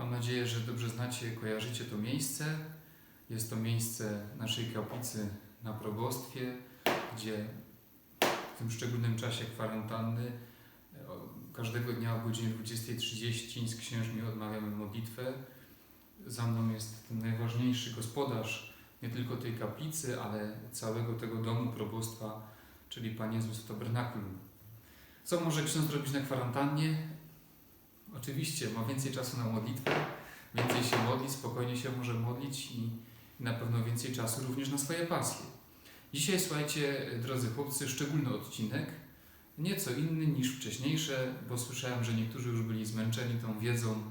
Mam nadzieję, że dobrze znacie, kojarzycie to miejsce. Jest to miejsce naszej kaplicy na probostwie, gdzie w tym szczególnym czasie kwarantanny e, każdego dnia o godzinie 20.30 z księżmi odmawiamy modlitwę. Za mną jest ten najważniejszy gospodarz nie tylko tej kaplicy, ale całego tego domu probostwa, czyli Pan Jezus w tabernakulum. Co może ksiądz zrobić na kwarantannie? Oczywiście, ma więcej czasu na modlitwę, więcej się modli, spokojnie się może modlić i na pewno więcej czasu również na swoje pasje. Dzisiaj, słuchajcie, drodzy chłopcy, szczególny odcinek, nieco inny niż wcześniejsze, bo słyszałem, że niektórzy już byli zmęczeni tą wiedzą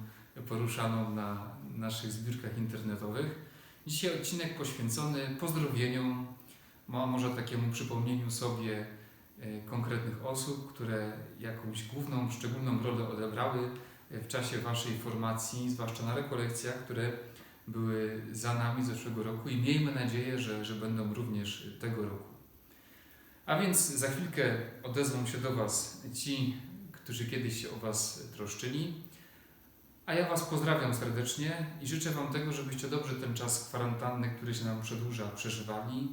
poruszaną na naszych zbiórkach internetowych. Dzisiaj odcinek poświęcony pozdrowieniom, może takiemu przypomnieniu sobie e, konkretnych osób, które jakąś główną, szczególną rolę odebrały w czasie Waszej formacji, zwłaszcza na rekolekcjach, które były za nami zeszłego roku i miejmy nadzieję, że, że będą również tego roku. A więc za chwilkę odezwą się do Was ci, którzy kiedyś się o Was troszczyli. A ja Was pozdrawiam serdecznie i życzę Wam tego, żebyście dobrze ten czas kwarantanny, który się nam przedłuża, przeżywali.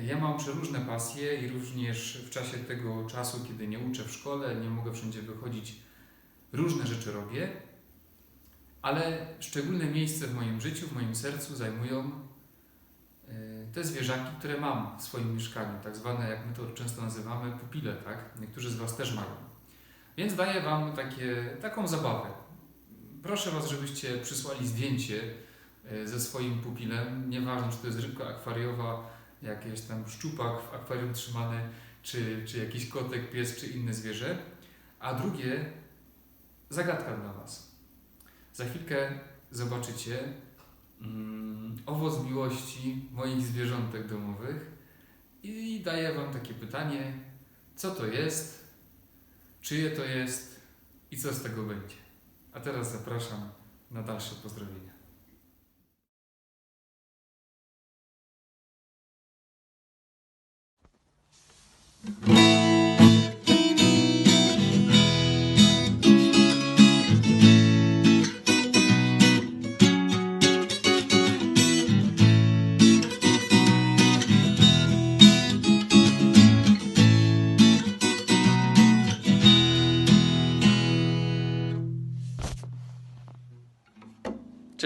Ja mam przeróżne pasje i również w czasie tego czasu, kiedy nie uczę w szkole, nie mogę wszędzie wychodzić, różne rzeczy robię, ale szczególne miejsce w moim życiu, w moim sercu zajmują e, te zwierzaki, które mam w swoim mieszkaniu, tak zwane, jak my to często nazywamy, pupile, tak? Niektórzy z Was też mają. Więc daję Wam takie, taką zabawę. Proszę Was, żebyście przysłali zdjęcie e, ze swoim pupilem, nieważne czy to jest rybka akwariowa, jakiś tam szczupak w akwarium trzymany, czy, czy jakiś kotek, pies, czy inne zwierzę. A drugie, zagadka dla Was. Za chwilkę zobaczycie mm, owoc miłości moich zwierzątek domowych i daję Wam takie pytanie, co to jest, czyje to jest i co z tego będzie. A teraz zapraszam na dalsze pozdrowienia.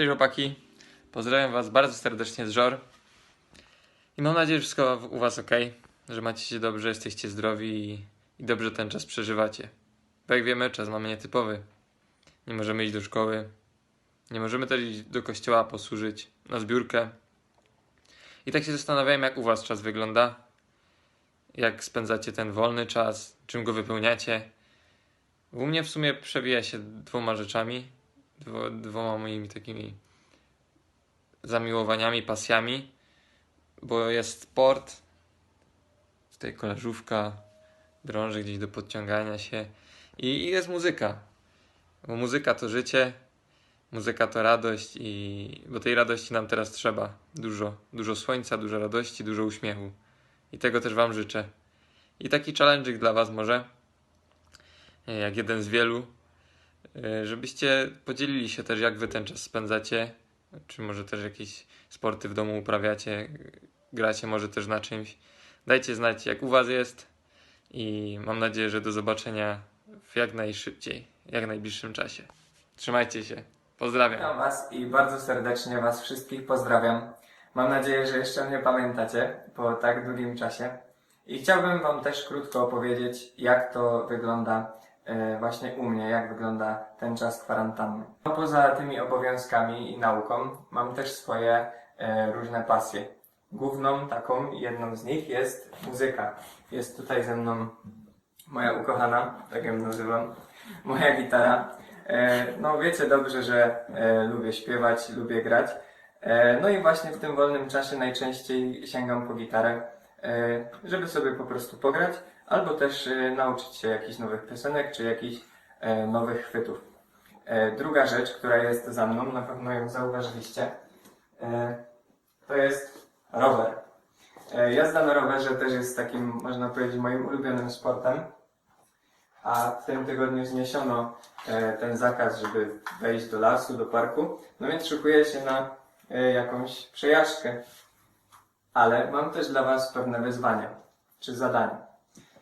Cześć chłopaki, pozdrawiam was bardzo serdecznie z Żor i mam nadzieję, że wszystko u was ok, że macie się dobrze, jesteście zdrowi i, i dobrze ten czas przeżywacie. Bo jak wiemy, czas mamy nietypowy. Nie możemy iść do szkoły, nie możemy też iść do kościoła posłużyć na zbiórkę. I tak się zastanawiałem, jak u was czas wygląda, jak spędzacie ten wolny czas, czym go wypełniacie. U mnie w sumie przewija się dwoma rzeczami dwo, dwoma moimi takimi zamiłowaniami, pasjami, bo jest sport, tutaj koleżówka, drąży gdzieś do podciągania się i, i jest muzyka, bo muzyka to życie, muzyka to radość i bo tej radości nam teraz trzeba, dużo, dużo słońca, dużo radości, dużo uśmiechu i tego też wam życzę. I taki challenge dla was może, jak jeden z wielu, żebyście podzielili się też, jak wy ten czas spędzacie, czy może też jakieś sporty w domu uprawiacie, gracie może też na czymś. Dajcie znać, jak u was jest i mam nadzieję, że do zobaczenia w jak najszybciej, jak najbliższym czasie. Trzymajcie się. Pozdrawiam. Witam Was i bardzo serdecznie Was wszystkich pozdrawiam. Mam nadzieję, że jeszcze mnie pamiętacie po tak długim czasie. I chciałbym Wam też krótko opowiedzieć, jak to wygląda e, właśnie u mnie, jak wygląda ten czas kwarantanny. No, Poza tymi obowiązkami i nauką mam też swoje e, różne pasje. Główną taką, jedną z nich jest muzyka. Jest tutaj ze mną moja ukochana, tak ją nazywam, moja gitara. E, No wiecie dobrze, że e, lubię śpiewać, lubię grać. E, No i właśnie w tym wolnym czasie najczęściej sięgam po gitarę, e, żeby sobie po prostu pograć, albo też e, nauczyć się jakichś nowych piosenek, czy jakichś e, nowych chwytów. E, Druga rzecz, która jest za mną, na pewno ją zauważyliście, to jest rower. Jazda na rowerze też jest takim, można powiedzieć, moim ulubionym sportem. a w tym tygodniu zniesiono ten zakaz, żeby wejść do lasu, do parku. No więc szykuję się na jakąś przejażdżkę. Ale mam też dla Was pewne wyzwanie, czy zadanie.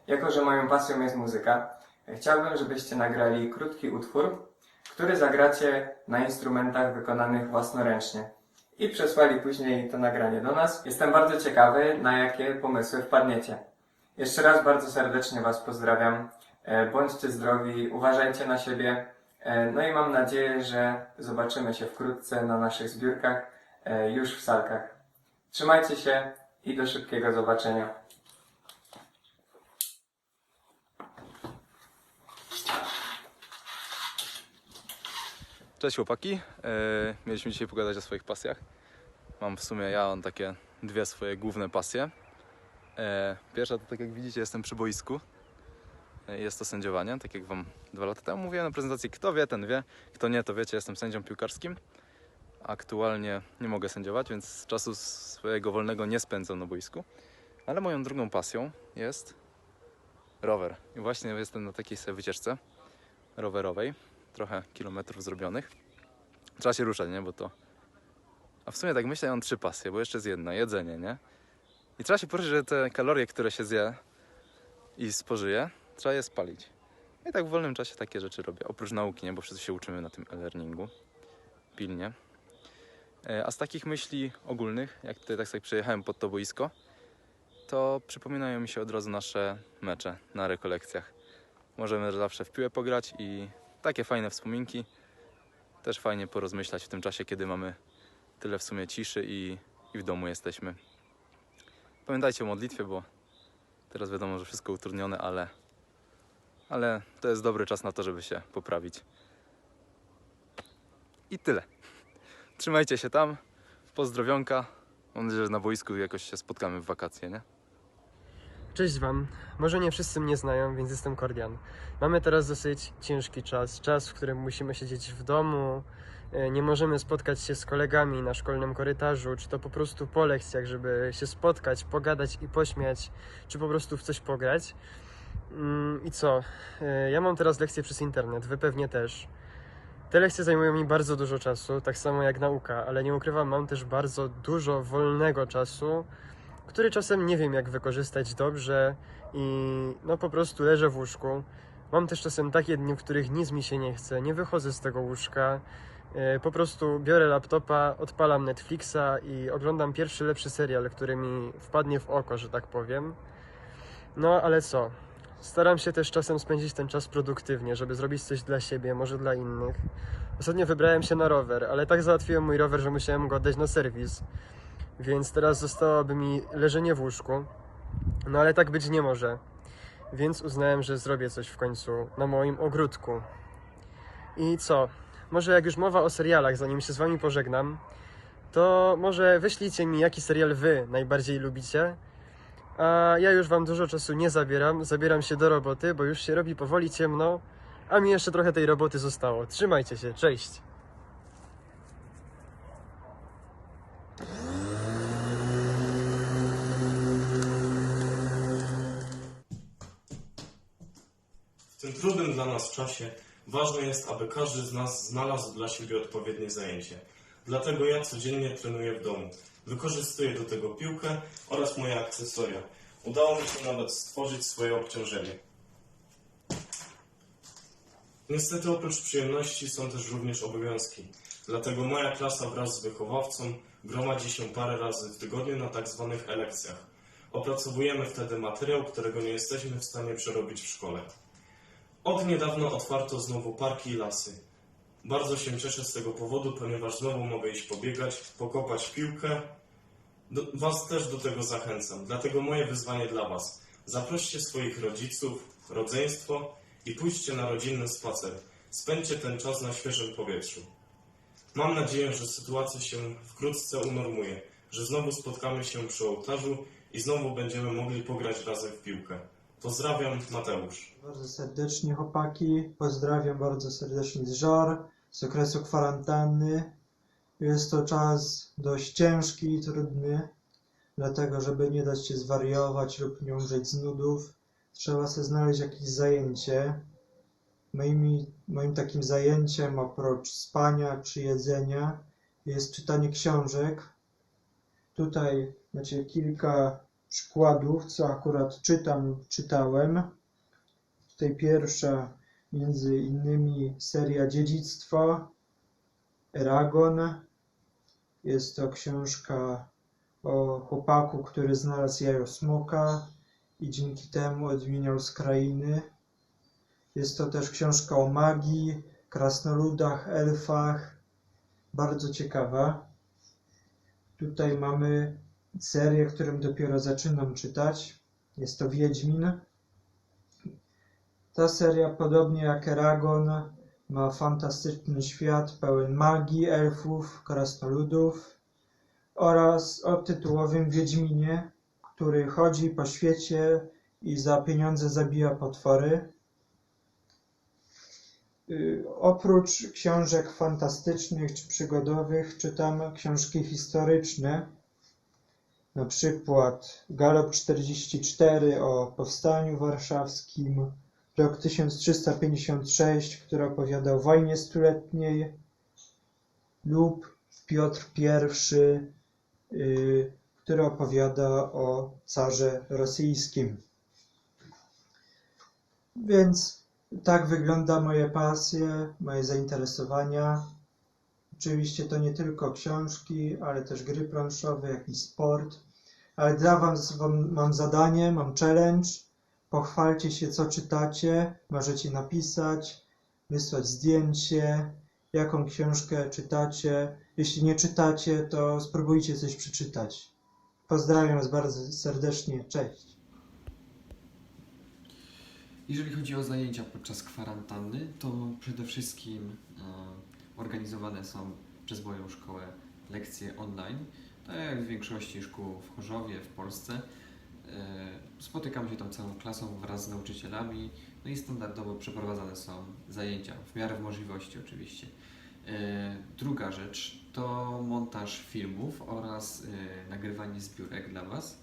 Jako, że moją pasją jest muzyka, chciałbym, żebyście nagrali krótki utwór, który zagracie na instrumentach wykonanych własnoręcznie i przesłali później to nagranie do nas. Jestem bardzo ciekawy, na jakie pomysły wpadniecie. Jeszcze raz bardzo serdecznie Was pozdrawiam. E, Bądźcie zdrowi, uważajcie na siebie. E, No i mam nadzieję, że zobaczymy się wkrótce na naszych zbiórkach e, już w salkach. Trzymajcie się i do szybkiego zobaczenia. Cześć chłopaki. E, mieliśmy dzisiaj pogadać o swoich pasjach. Mam w sumie, ja mam takie dwie swoje główne pasje. E, pierwsza to tak jak widzicie jestem przy boisku. E, jest to sędziowanie, tak jak wam dwa lata temu mówiłem na prezentacji. Kto wie, ten wie. Kto nie, to wiecie, jestem sędzią piłkarskim. Aktualnie nie mogę sędziować, więc czasu swojego wolnego nie spędzam na boisku. Ale moją drugą pasją jest rower. I właśnie jestem na takiej sobie wycieczce rowerowej trochę kilometrów zrobionych. Trzeba się ruszać, nie? Bo to. A w sumie tak myślę, ja mam trzy pasje, bo jeszcze jest jedna jedzenie, nie? I trzeba się poruszyć, że te kalorie, które się zje i spożyje, trzeba je spalić. I tak w wolnym czasie takie rzeczy robię. Oprócz nauki, nie? Bo wszyscy się uczymy na tym e-learningu. Pilnie. E, A z takich myśli ogólnych, jak tutaj tak sobie przejechałem pod to boisko, to przypominają mi się od razu nasze mecze na rekolekcjach. Możemy zawsze w piłę pograć i takie fajne wspominki. Też fajnie porozmyślać w tym czasie, kiedy mamy tyle w sumie ciszy i, i w domu jesteśmy. Pamiętajcie o modlitwie, bo teraz wiadomo, że wszystko utrudnione, ale, ale to jest dobry czas na to, żeby się poprawić. I tyle. Trzymajcie się tam. Pozdrowionka. Mam nadzieję, że na boisku jakoś się spotkamy w wakacje, nie? Cześć Wam. Może nie wszyscy mnie znają, więc jestem Kordian. Mamy teraz dosyć ciężki czas. Czas, w którym musimy siedzieć w domu, e, nie możemy spotkać się z kolegami na szkolnym korytarzu, czy to po prostu po lekcjach, żeby się spotkać, pogadać i pośmiać, czy po prostu w coś pograć. Mm, I co? E, Ja mam teraz lekcje przez internet, Wy pewnie też. Te lekcje zajmują mi bardzo dużo czasu, tak samo jak nauka, ale nie ukrywam, mam też bardzo dużo wolnego czasu, który czasem nie wiem jak wykorzystać dobrze i no po prostu leżę w łóżku. Mam też czasem takie dni, w których nic mi się nie chce, nie wychodzę z tego łóżka. E, Po prostu biorę laptopa, odpalam Netflixa i oglądam pierwszy lepszy serial, który mi wpadnie w oko, że tak powiem. No ale co? Staram się też czasem spędzić ten czas produktywnie, żeby zrobić coś dla siebie, może dla innych. Ostatnio wybrałem się na rower, ale tak załatwiłem mój rower, że musiałem go oddać na serwis. Więc teraz zostałoby mi leżenie w łóżku. No ale tak być nie może. Więc uznałem, że zrobię coś w końcu na moim ogródku. I co? Może jak już mowa o serialach, zanim się z wami pożegnam, to może wyślijcie mi, jaki serial wy najbardziej lubicie. A ja już wam dużo czasu nie zabieram. Zabieram się do roboty, bo już się robi powoli ciemno, a mi jeszcze trochę tej roboty zostało. Trzymajcie się, cześć! Tym trudnym dla nas czasie ważne jest, aby każdy z nas znalazł dla siebie odpowiednie zajęcie. Dlatego ja codziennie trenuję w domu. Wykorzystuję do tego piłkę oraz moje akcesoria. Udało mi się nawet stworzyć swoje obciążenie. Niestety oprócz przyjemności są też również obowiązki. Dlatego moja klasa wraz z wychowawcą gromadzi się parę razy w tygodniu na tak zwanych elekcjach. Opracowujemy wtedy materiał, którego nie jesteśmy w stanie przerobić w szkole. Od niedawna otwarto znowu parki i lasy. Bardzo się cieszę z tego powodu, ponieważ znowu mogę iść pobiegać, pokopać piłkę. Do, was też do tego zachęcam. Dlatego moje wyzwanie dla Was. Zaproście swoich rodziców, rodzeństwo i pójdźcie na rodzinny spacer. Spędźcie ten czas na świeżym powietrzu. Mam nadzieję, że sytuacja się wkrótce unormuje, że znowu spotkamy się przy ołtarzu i znowu będziemy mogli pograć razem w piłkę. Pozdrawiam, Mateusz. Bardzo serdecznie chłopaki. Pozdrawiam bardzo serdecznie z żor, z okresu kwarantanny. Jest to czas dość ciężki i trudny, dlatego żeby nie dać się zwariować lub nie umrzeć z nudów, trzeba sobie znaleźć jakieś zajęcie. moimi, moim takim zajęciem oprócz spania czy jedzenia jest czytanie książek. Tutaj macie kilka przykładów, co akurat czytam, czytałem. Tutaj pierwsza, między innymi seria Dziedzictwo, Eragon. Jest to książka o chłopaku, który znalazł jajo smoka i dzięki temu odmieniał z krainy. Jest to też książka o magii, krasnoludach, elfach. Bardzo ciekawa. Tutaj mamy serię, którą dopiero zaczynam czytać. Jest to Wiedźmin. Ta seria, podobnie jak Eragon, ma fantastyczny świat pełen magii, elfów, krasnoludów oraz o tytułowym Wiedźminie, który chodzi po świecie i za pieniądze zabija potwory. Y, Oprócz książek fantastycznych czy przygodowych czytam książki historyczne, na przykład Galop 44 o Powstaniu Warszawskim, rok 1356, który opowiada o wojnie stuletniej, lub Piotr I, y, który opowiada o carze rosyjskim. Więc tak wygląda moje pasje, moje zainteresowania. Oczywiście to nie tylko książki, ale też gry planszowe, jakiś sport. Ale dla was mam zadanie, mam challenge. Pochwalcie się, co czytacie. Możecie napisać, wysłać zdjęcie, jaką książkę czytacie. Jeśli nie czytacie, to spróbujcie coś przeczytać. Pozdrawiam was bardzo serdecznie. Cześć. Jeżeli chodzi o zajęcia podczas kwarantanny, to przede wszystkim e, organizowane są przez moją szkołę lekcje online. Tak jak w większości szkół w Chorzowie, w Polsce. E, spotykam się tam całą klasą wraz z nauczycielami, no i standardowo przeprowadzane są zajęcia, w miarę możliwości oczywiście. E, druga rzecz to montaż filmów oraz e, nagrywanie zbiórek dla Was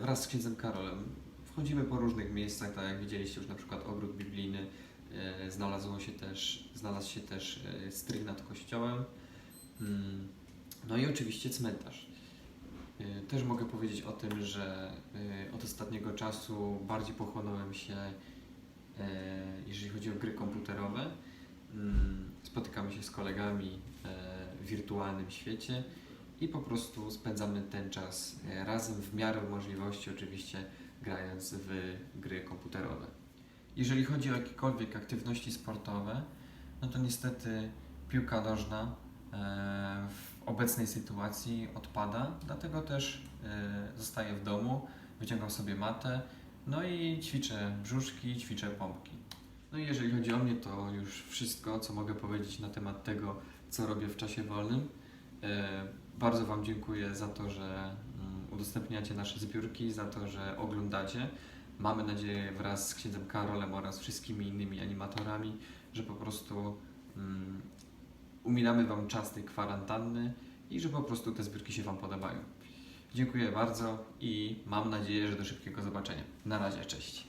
wraz z księdzem Karolem Chodzimy po różnych miejscach, tak jak widzieliście już na przykład ogród biblijny, znalazło się też, znalazł się też e, strych nad kościołem, Mm, no i oczywiście cmentarz. E, Też mogę powiedzieć o tym, że e, od ostatniego czasu bardziej pochłonąłem się, e, jeżeli chodzi o gry komputerowe. Mm, Spotykamy się z kolegami e, w wirtualnym świecie i po prostu spędzamy ten czas e, razem w miarę możliwości oczywiście grając w gry komputerowe. Jeżeli chodzi o jakiekolwiek aktywności sportowe, no to niestety piłka nożna e, w obecnej sytuacji odpada, dlatego też e, zostaję w domu, wyciągam sobie matę, no i ćwiczę brzuszki, ćwiczę pompki. No i jeżeli chodzi o mnie, to już wszystko, co mogę powiedzieć na temat tego, co robię w czasie wolnym. E, Bardzo Wam dziękuję za to, że mm, udostępniacie nasze zbiórki, za to, że oglądacie. Mamy nadzieję wraz z księdzem Karolem oraz wszystkimi innymi animatorami, że po prostu mm, umilamy Wam czas tej kwarantanny i że po prostu te zbiórki się Wam podobają. Dziękuję bardzo i mam nadzieję, że do szybkiego zobaczenia. Na razie, cześć.